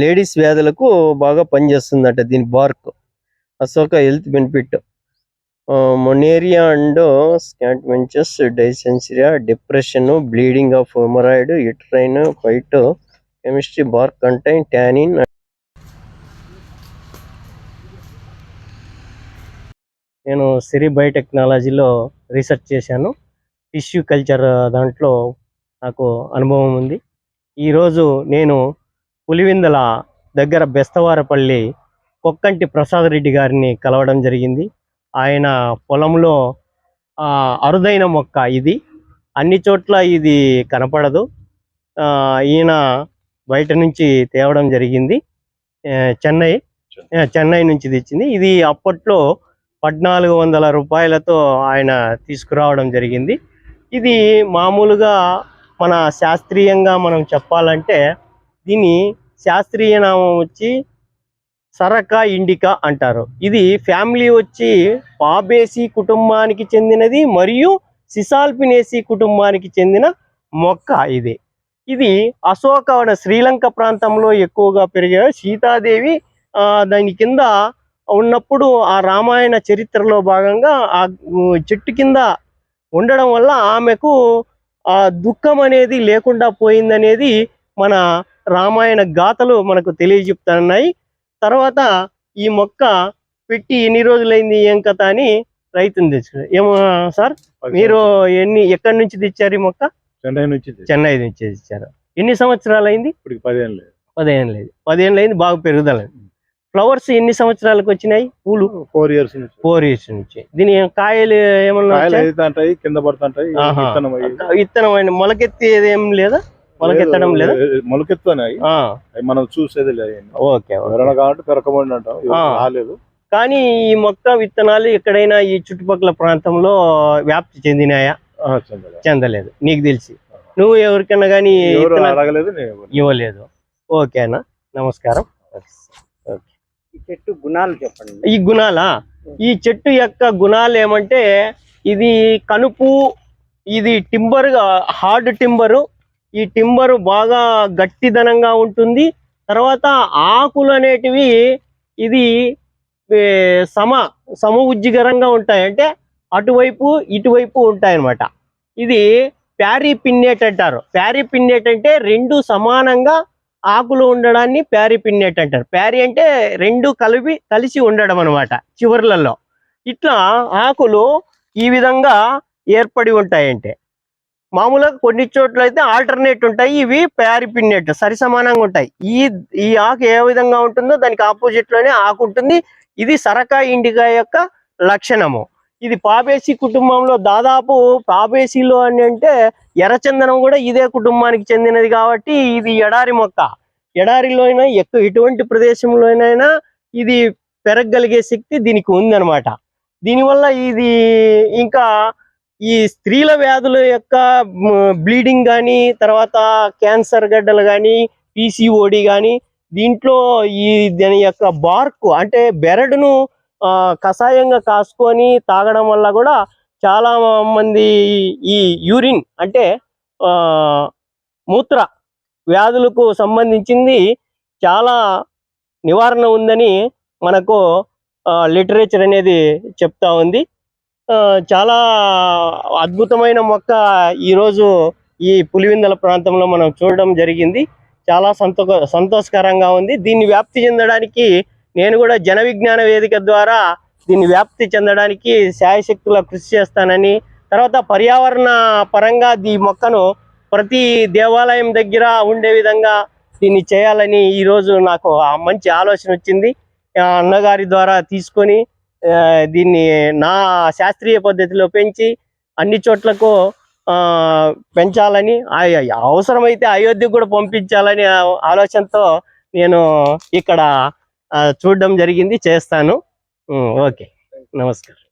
Ladies వ్యాధులకు బాగా పనిచేస్తుందట దీని bark. Ashoka health benefit. Menorrhoea and scant dysentery depression bleeding of haemorrhoid uterine phyto chemistry bark contain tannin నేను సిరి బయోటెక్నాలజీలో research చేశాను. టిష్యూ కల్చర్ దాంట్లో నాకు అనుభవం ఉంది. ఈరోజు నేను పులివిందల దగ్గర బెస్తవారపల్లి కొక్కంటి ప్రసాద్ రెడ్డి గారిని కలవడం జరిగింది. ఆయన పొలంలో ఆ, అరుదైన మొక్క ఇది. అన్ని చోట్ల ఇది కనపడదు. ఆ, ఈయన బయట నుంచి తేవడం జరిగింది. చెన్నై చెన్నై నుంచి తెచ్చింది. ఇది అప్పట్లో పద్నాలుగు వందల రూపాయలతో ఆయన తీసుకురావడం జరిగింది. ఇది మామూలుగా మన శాస్త్రీయంగా మనం చెప్పాలంటే దీని శాస్త్రీయ నామం వచ్చి సరక ఇండికా అంటారు. ఇది ఫ్యామిలీ వచ్చి పాబేసి కుటుంబానికి చెందినది మరియు సిసాల్పినేసి కుటుంబానికి చెందిన మొక్క ఇది. ఇది అశోకవన శ్రీలంక ప్రాంతంలో ఎక్కువగా పెరిగే సీతాదేవి దాని కింద ఉన్నప్పుడు ఆ రామాయణ చరిత్రలో భాగంగా ఆ చెట్టు కింద ఉండడం వల్ల ఆమెకు ఆ దుఃఖం అనేది లేకుండా పోయిందనేది మన రామాయణ గాథలు మనకు తెలియజెప్తున్నాయి తర్వాత ఈ మొక్క పెట్టి ఎన్ని రోజులైంది ఏం కథ అని రైతుని తెచ్చారు ఏమో సార్ మీరు ఎన్ని ఎక్కడి నుంచి తెచ్చారు ఈ మొక్క? చెన్నై నుంచి. చెన్నై నుంచి తెచ్చారు. ఎన్ని సంవత్సరాలు అయింది ఇప్పటికి పదిహేను లేదు. పదిహేను లేదు. పదిహేను అయింది బాగా పెరుగుదల ఫ్లవర్స్ ఎన్ని సంవత్సరాలకు వచ్చినాయి? పూలు? ఫోర్ ఇయర్స్ నుంచి. ఫోర్ ఇయర్స్ నుంచి. దీని కాయలు ఏమన్నా కింద పడుతుంటాయి. విత్తనం మొలకెత్తేది ఏం లేదా? మొలకెత్తడం లేదా మొలకెత్తున్నాయి మనం చూసేది లేదు ఓకే ఓకే. ఎవరైనా కాబట్టి పెరకబండి అంటాం ఇవి ఆ. రాలేదు. కానీ ఈ మొక్క విత్తనాలు ఎక్కడైనా ఈ చుట్టుపక్కల ప్రాంతంలో వ్యాప్తి చెందినాయా? చెందలేదు. చెందలేదు. నీకు తెలిసి. నువ్వు ఎవరికైనా కానీ ఇవ్వలేదు. ఓకేనా నమస్కారం. ఓకే. ఈ చెట్టు గుణాలు చెప్పండి. ఈ గుణాలా? ఈ చెట్టు యొక్క గుణాలు ఏమంటే ఇది కనుపు ఇది టింబర్ హార్డ్ టింబరు ఈ టింబర్ బాగా గట్టిదనంగా ఉంటుంది. తర్వాత ఆకులు అనేటివి ఇది సమ సమ ఉజ్జికరంగా ఉంటాయి. అంటే అటువైపు ఇటువైపు ఉంటాయి అన్నమాట ఇది ప్యారీ పిన్నేట్ అంటారు. ప్యారీ పిన్నేట్ అంటే రెండు సమానంగా ఆకులు ఉండడాన్ని ప్యారీ పిన్నేట్ అంటారు. ప్యారీ అంటే రెండు కలిపి కలిసి ఉండడం అనమాట చివర్లలో. ఇట్లా ఆకులు ఈ విధంగా ఏర్పడి ఉంటాయంటే. మామూలుగా కొన్ని చోట్ల అయితే ఆల్టర్నేట్ ఉంటాయి. ఇవి ప్యారిపిన్నేట్ సరి సమానంగా ఉంటాయి. ఈ ఈ ఆకు ఏ విధంగా ఉంటుందో దానికి ఆపోజిట్లోనే ఆకు ఉంటుంది. ఇది సరకాయ ఇండికా యొక్క లక్షణము. ఇది పాబేసి కుటుంబంలో దాదాపు పాబేసిలో అని అంటే ఎర్రచందనం కూడా ఇదే కుటుంబానికి చెందినది కాబట్టి ఇది ఎడారి మొక్క. ఎడారిలో అయినా ఎక్కువ ఎటువంటి ప్రదేశంలోనైనా ఇది పెరగగలిగే శక్తి దీనికి ఉందన్నమాట. దీనివల్ల ఇది ఇంకా ఈ స్త్రీల వ్యాధుల యొక్క బ్లీడింగ్ కానీ తర్వాత క్యాన్సర్ గడ్డలు కానీ పీసీఓడి కానీ దీంట్లో ఈ దాని యొక్క బార్క్ అంటే బెరడును కషాయంగా కాసుకొని తాగడం వల్ల కూడా చాలా మంది ఈ యూరిన్ అంటే మూత్ర వ్యాధులకు సంబంధించింది చాలా నివారణ ఉందని మనకు లిటరేచర్ అనేది చెప్తా ఉంది. చాలా అద్భుతమైన మొక్క ఈరోజు ఈ పులివిందల ప్రాంతంలో మనం చూడడం జరిగింది. చాలా సంతో సంతోషకరంగా ఉంది. దీన్ని వ్యాప్తి చెందడానికి నేను కూడా జన విజ్ఞాన వేదిక ద్వారా దీన్ని వ్యాప్తి చెందడానికి శాయశక్తుల కృషి చేస్తానని తర్వాత పర్యావరణ పరంగా ఈ మొక్కను ప్రతి దేవాలయం దగ్గర ఉండే విధంగా దీన్ని చేయాలని ఈరోజు నాకు ఆ మంచి ఆలోచన వచ్చింది. ఆ అన్నగారి ద్వారా తీసుకొని దీన్ని నా శాస్త్రీయ పద్ధతిలో పెంచి అన్ని చోట్లకు పెంచాలని ఆ- అవసరమైతే అయోధ్యకు కూడా పంపించాలని ఆలోచనతో నేను ఇక్కడ చూడడం జరిగింది చేస్తాను. ఓకే. నమస్కారం.